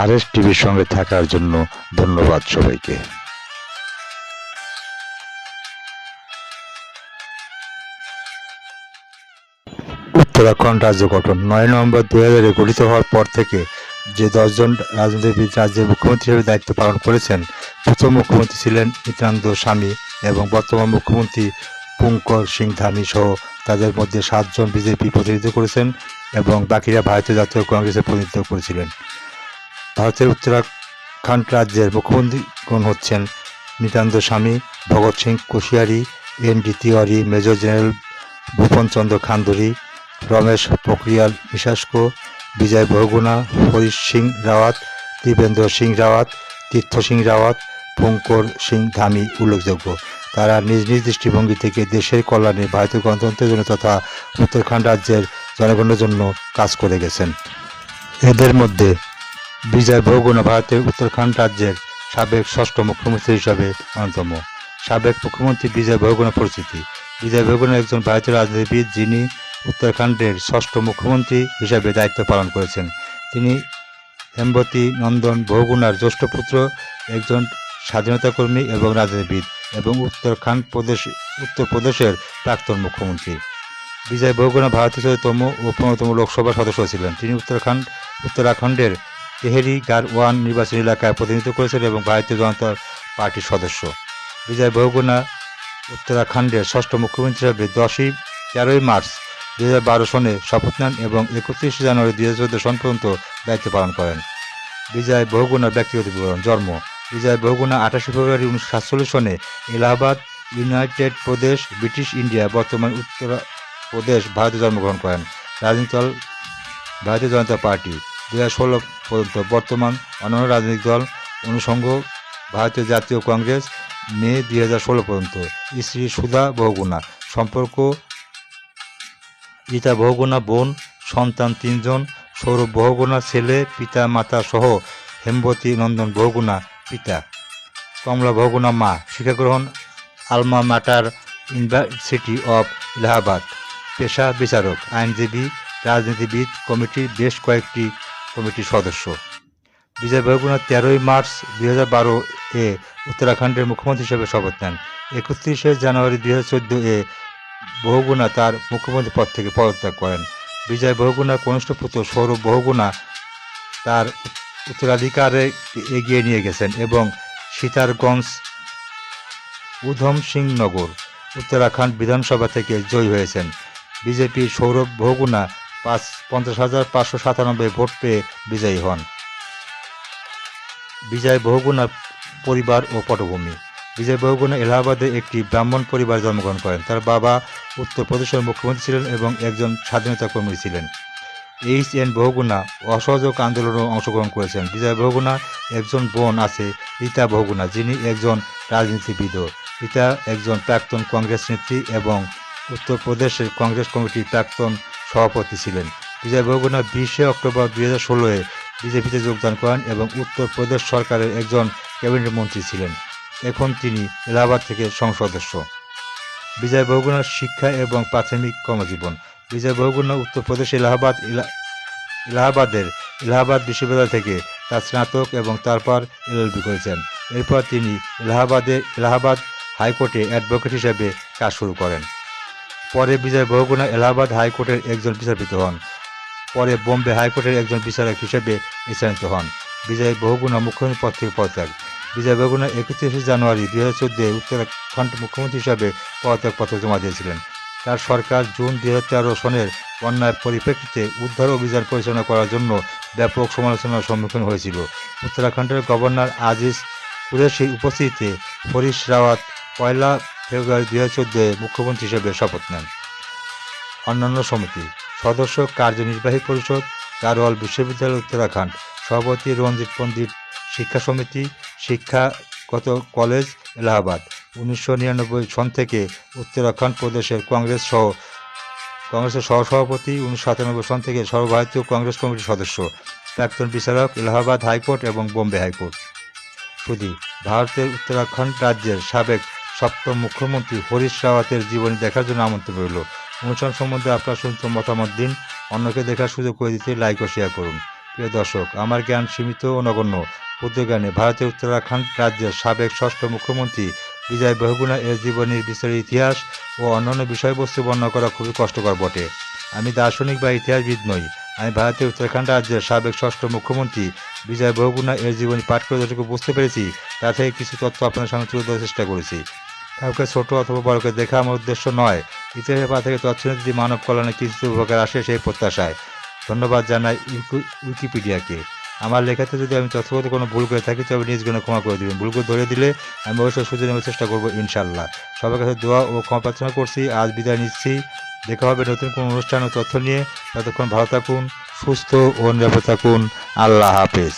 আর S টিভির সঙ্গে থাকার জন্য ধন্যবাদ সবাইকে। উত্তরাখণ্ড রাজ্য গঠন নয় নভেম্বর দুই হাজারে গঠিত হওয়ার পর থেকে যে দশজন রাজনীতিবিদ, রাজ্যের মুখ্যমন্ত্রী হিসেবে দায়িত্ব পালন করেছেন, প্রথম মুখ্যমন্ত্রী ছিলেন নিত্যানন্দ স্বামী এবং বর্তমান মুখ্যমন্ত্রী পুঙ্কর সিং ধামি সহ তাদের মধ্যে সাতজন বিজেপি প্রতিনিধিত্ব করেছেন এবং বাকিরা ভারতীয় জাতীয় কংগ্রেসের প্রতিনিধিত্ব করেছিলেন। ভারতের উত্তরাখণ্ড রাজ্যের মুখ্যমন্ত্রীগণ হচ্ছেন Nityanand Swami Bhagat Singh Koshyari N D Tiwari, major general Bhuwan Chandra Khanduri, Ramesh Pokhriyal Nishank, Vijay Bahuguna, Harish Singh Rawat Trivendra Singh Rawat, Tirath Singh Rawat, Pushkar Singh Dhami উল্লেখযোগ্য। তারা নিজ নিজ দৃষ্টিভঙ্গি থেকে দেশের কল্যাণে ভারতীয় গণতন্ত্রের জন্য তথা উত্তরাখণ্ড রাজ্যের জনগণের জন্য কাজ করে গেছেন। এদের মধ্যে বিজয় বহুগুণা ভারতের উত্তরাখণ্ড রাজ্যের সাবেক ষষ্ঠ মুখ্যমন্ত্রী হিসাবে অন্যতম। সাবেক মুখ্যমন্ত্রী বিজয় বহুগুণা পরিচিতি। বিজয় বহুগুণা একজন ভারতীয় রাজনীতিবিদ যিনি উত্তরাখণ্ডের ষষ্ঠ মুখ্যমন্ত্রী হিসাবে দায়িত্ব পালন করেছেন। তিনি হেমবতী নন্দন বহুগুণার জ্যেষ্ঠ পুত্র, একজন স্বাধীনতা কর্মী এবং রাজনীতিবিদ এবং উত্তরাখণ্ড প্রদেশ উত্তরপ্রদেশের প্রাক্তন মুখ্যমন্ত্রী। বিজয় বহুগুণা ভারতের ও পনেরোতম লোকসভার সদস্য ছিলেন। তিনি উত্তরাখণ্ড, উত্তরাখণ্ডের তেহেরি, গারওয়ান নির্বাচনী এলাকায় প্রতিনিধিত্ব করেছেন এবং ভারতীয় জনতা পার্টির সদস্য। বিজয় বহুগুণা উত্তরাখণ্ডের ষষ্ঠ মুখ্যমন্ত্রী হিসাবে দশই তেরোই মার্চ দু হাজার বারো সনে শপথ নেন এবং একত্রিশে জানুয়ারি দুই হাজার চোদ্দ সন পর্যন্ত দায়িত্ব পালন করেন। বিজয় বহুগুণার ব্যক্তিগত বিবরণ, জন্ম। বিজয় বহুগুণা আঠাশে ফেব্রুয়ারি উনিশশো সাতচল্লিশ সনে এলাহাবাদ, ইউনাইটেড প্রদেশ, ব্রিটিশ ইন্ডিয়া, বর্তমান উত্তর প্রদেশ, ভারতে জন্মগ্রহণ করেন। রাজনীতি দল, ভারতীয় জনতা পার্টি। দুই হাজার ষোলো পর্যন্ত। বর্তমান অন্যান্য রাজনৈতিক দল অনুষঙ্গ, ভারতীয় জাতীয় কংগ্রেস, মে দুই হাজার ষোলো পর্যন্ত। স্ত্রী সুধা বহুগুণা। সম্পর্ক রীতা বহুগুণা, বোন, সন্তান তিনজন, সৌরভ বহুগুণা, ছেলে, পিতা, মাতা সহ হেমবতী নন্দন বহুগুণা, পিতা। কমলা বহুগুণা, মা। শিক্ষাগ্রহণ, alma mater university of Allahabad. পেশা বিচারক, আইনজীবী, রাজনীতিবিদ, কমিটির বেশ কয়েকটি কমিটির সদস্য। বিজয় বহুগুণা তেরোই মার্চ দুই হাজার বারো এ উত্তরাখণ্ডের মুখ্যমন্ত্রী হিসেবে শপথ নেন। একত্রিশে জানুয়ারি দুই হাজার চোদ্দ এ বহুগুণা তার মুখ্যমন্ত্রী পদ থেকে পদত্যাগ করেন। বিজয় বহুগুণার কনিষ্ঠ পুত্র সৌরভ বহুগুণা তার উত্তরাধিকারে এগিয়ে নিয়ে গেছেন এবং সীতারগঞ্জ উধম সিং নগর, উত্তরাখণ্ড বিধানসভা থেকে জয়ী হয়েছেন। বিজেপির সৌরভ বহুগুণা পাঁচ, পঞ্চাশ হাজার পাঁচশো সাতানব্বই ভোট পেয়ে বিজয়ী হন। বিজয় বহুগুণা পরিবার ও পটভূমি। বিজয় বহুগুণা এলাহাবাদে একটি ব্রাহ্মণ পরিবার জন্মগ্রহণ করেন। তার বাবা উত্তরপ্রদেশের মুখ্যমন্ত্রী ছিলেন এবং একজন স্বাধীনতা কর্মী ছিলেন। এইচ এন বহুগুণা অসহযোগ আন্দোলনে অংশগ্রহণ করেছেন। বিজয় বহুগুণা একজন বোন আছে, রীতা বহুগুণা, যিনি একজন রাজনীতিবিদও রীতা একজন প্রাক্তন কংগ্রেস নেত্রী এবং উত্তরপ্রদেশের কংগ্রেস কমিটির প্রাক্তন সভাপতি ছিলেন। বিজয় বহুগুণা বিশে অক্টোবর দুই হাজার ষোলোয় বিজেপিতে যোগদান করেন এবং উত্তরপ্রদেশ সরকারের একজন ক্যাবিনেট মন্ত্রী ছিলেন। এখন তিনি এলাহাবাদ থেকে সংসদ সদস্য। বিজয় বহুগুণার শিক্ষা এবং প্রাথমিক কর্মজীবন। বিজয় বহুগুণা উত্তরপ্রদেশ এলাহাবাদ এলা- এলাহাবাদের এলাহাবাদ বিশ্ববিদ্যালয় থেকে তার স্নাতক এবং তারপর এলএলবি করেছেন। এরপর তিনি এলাহাবাদে, এলাহাবাদ হাইকোর্টে অ্যাডভোকেট হিসেবে কাজ শুরু করেন। পরে বিজয় বহুগুণা এলাহাবাদ হাইকোর্টের একজন বিচারপতি হন। পরে বোম্বে হাইকোর্টের একজন বিচারক হিসেবে বিচারিত হন। বিজয় বহুগুণা মুখ্যমন্ত্রী পদ থেকে পদত্যাগ বিজয় বহুগুণা একত্রিশে জানুয়ারি দুই হাজার চোদ্দে উত্তরাখণ্ড মুখ্যমন্ত্রী হিসাবে পদত্যাগ পদত্যাগপত্র জমা দিয়েছিলেন। তার সরকার জুন দুই হাজার তেরো সনের বন্যার পরিপ্রেক্ষিতে উদ্ধার অভিযান পরিচালনা করার জন্য ব্যাপক সমালোচনার সম্মুখীন হয়েছিল। উত্তরাখণ্ডের গভর্নর আজিজ কুরেশির উপস্থিতিতে হরিশ রাওয়াত পয়লা ফেব্রুয়ারি দুই হাজার চোদ্দোয় মুখ্যমন্ত্রী হিসেবে শপথ নেন। অন্যান্য সমিতি, সদস্য, কার্যনির্বাহী পরিষদ, গারোয়াল বিশ্ববিদ্যালয়, উত্তরাখণ্ড, সভাপতি রঞ্জিত পণ্ডিত, শিক্ষা সমিতি, শিক্ষাগত কলেজ, এলাহাবাদ। উনিশশো নিরানব্বই সন থেকে উত্তরাখণ্ড প্রদেশের কংগ্রেস সহ, কংগ্রেসের সহসভাপতি, উনিশশো সাতানব্বই সন থেকে সর্বভারতীয় কংগ্রেস কমিটির সদস্য, প্রাক্তন বিচারক, এলাহাবাদ হাইকোর্ট এবং বোম্বে হাইকোর্ট। সুদী ভারতের উত্তরাখণ্ড রাজ্যের সাবেক সপ্তম মুখ্যমন্ত্রী হরিশ রাওয়াতের জীবনী দেখার জন্য আমন্ত্রণ রইল। অনুষ্ঠান সম্বন্ধে আপনার শুনতে মতামত দিন। অন্যকে দেখার সুযোগ করে দিতে লাইক ও শেয়ার করুন। প্রিয় দর্শক, আমার জ্ঞান সীমিত ও নগণ্য। জ্ঞানে ভারতের উত্তরাখণ্ড রাজ্যের সাবেক ষষ্ঠ মুখ্যমন্ত্রী বিজয় বহুগুণা এর জীবনের বিস্তারিত ইতিহাস ও অন্যান্য বিষয়বস্তু বর্ণনা করা খুবই কষ্টকর বটে। আমি দার্শনিক বা ইতিহাসবিদ নই। আমি ভারতের উত্তরাখণ্ড রাজ্যের সাবেক ষষ্ঠ মুখ্যমন্ত্রী বিজয় বহুগুণা এর জীবনী পাঠ করে যতটুকু বুঝতে পেরেছি, তা থেকে কিছু তথ্য আপনার সামনে তুলে ধরার চেষ্টা করেছি। কাউকে ছোট অথবা বড়কে দেখা আমার উদ্দেশ্য নয়। ইতিহাসের পা থেকে যদি মানব কল্যাণে কিছু উপকার আসে, সেই প্রত্যাশায়। ধন্যবাদ জানাই উইকিপিডিয়াকে। আমার লেখাতে যদি আমি তথ্যগত কোনো ভুল করে থাকি, তবে নিজ গুণে ক্ষমা করে দেবেন। ভুলগুলো ধরে দিলে আমি অবশ্যই সুযোগ নেওয়ার চেষ্টা করব ইনশাল্লাহ সবার কাছে দোয়া ও ক্ষমা প্রার্থনা করছি। আজ বিদায় নিচ্ছি। দেখা হবে নতুন কোনো অনুষ্ঠান ও তথ্য নিয়ে। ততক্ষণ ভালো থাকুন, সুস্থ ও নিরাপদ থাকুন। আল্লাহ হাফেজ।